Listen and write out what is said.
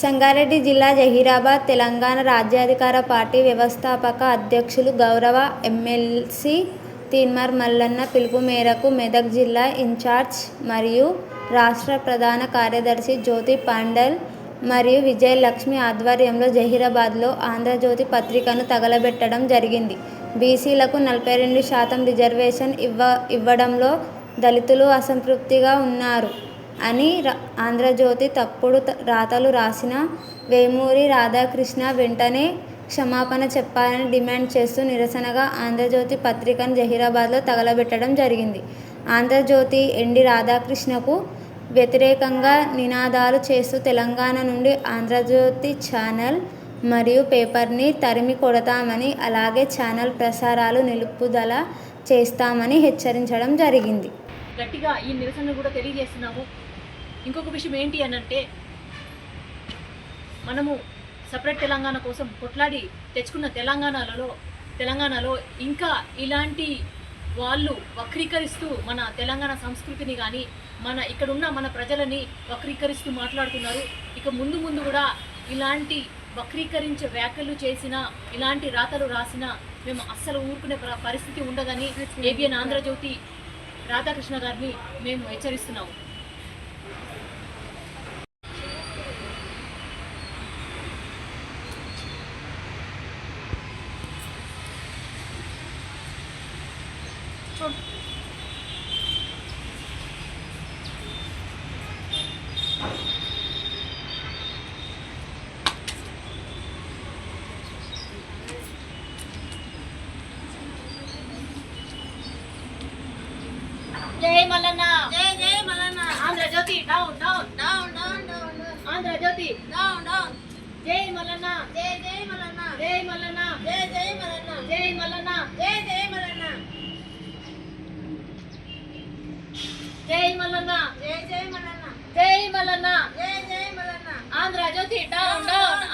సంగారెడ్డి జిల్లా జహీరాబాద్ తెలంగాణ రాజ్యాధికార పార్టీ వ్యవస్థాపక అధ్యక్షులు గౌరవ ఎమ్మెల్సీ తీన్మార్ మల్లన్న పిలుపు మేరకు మెదక్ జిల్లా ఇన్ఛార్జ్ మరియు రాష్ట్ర ప్రధాన కార్యదర్శి జ్యోతి పాండల్ మరియు విజయలక్ష్మి ఆధ్వర్యంలో జహీరాబాద్లో ఆంధ్రజ్యోతి పత్రికను తగలబెట్టడం జరిగింది. బీసీలకు నలభై రెండు శాతం రిజర్వేషన్ ఇవ్వ ఇవ్వడంలో దళితులు అసంతృప్తిగా ఉన్నారు. అని ఆంధ్రజ్యోతి తప్పుడు రాతలు రాసిన వేమూరి రాధాకృష్ణ వెంటనే క్షమాపణ చెప్పాలని డిమాండ్ చేస్తూ నిరసనగా ఆంధ్రజ్యోతి పత్రికను జహీరాబాద్లో తగలబెట్టడం జరిగింది. ఆంధ్రజ్యోతి ఎండి రాధాకృష్ణకు వ్యతిరేకంగా నినాదాలు చేస్తూ తెలంగాణ నుండి ఆంధ్రజ్యోతి ఛానల్ మరియు పేపర్ని తరిమి కొడతామని అలాగే ఛానల్ ప్రసారాలు నిలుపుదల చేస్తామని హెచ్చరించడం జరిగింది. గట్టిగా ఈ నిరసన కూడా తెలియజేస్తున్నాము. ఇంకొక విషయం ఏంటి అని అంటే మనము సపరేట్ తెలంగాణ కోసం కొట్లాడి తెచ్చుకున్న తెలంగాణలలో తెలంగాణలో ఇంకా ఇలాంటి వాళ్ళు వక్రీకరిస్తూ మన తెలంగాణ సంస్కృతిని కానీ మన ఇక్కడ ఉన్న మన ప్రజలని వక్రీకరిస్తూ మాట్లాడుతున్నారు. ఇక ముందు ముందు కూడా ఇలాంటి వక్రీకరించే వ్యాఖ్యలు చేసిన ఇలాంటి రాతలు రాసిన మేము అస్సలు ఊరుకునే ప్ర- పరిస్థితి ఉండదని ఏబిఎన్ ఆంధ్రజ్యోతి రాధాకృష్ణ గారిని మేము హెచ్చరిస్తున్నాము జై మల్లన్న జై జై Mallanna Andhrajyothy down down down down down down Andhrajyothy down down జై మల్లన్న జై జై మల్లన్న జై మల్లన్న జై జై మల్లన్న జై మల్లన్న జై జై మల్లన్న జై మల్లన్న జై జై మల్లన్న జై మల్లన్న జై జై మల్లన్న ఆంధ్రజ్యోతి డౌన్ డౌన్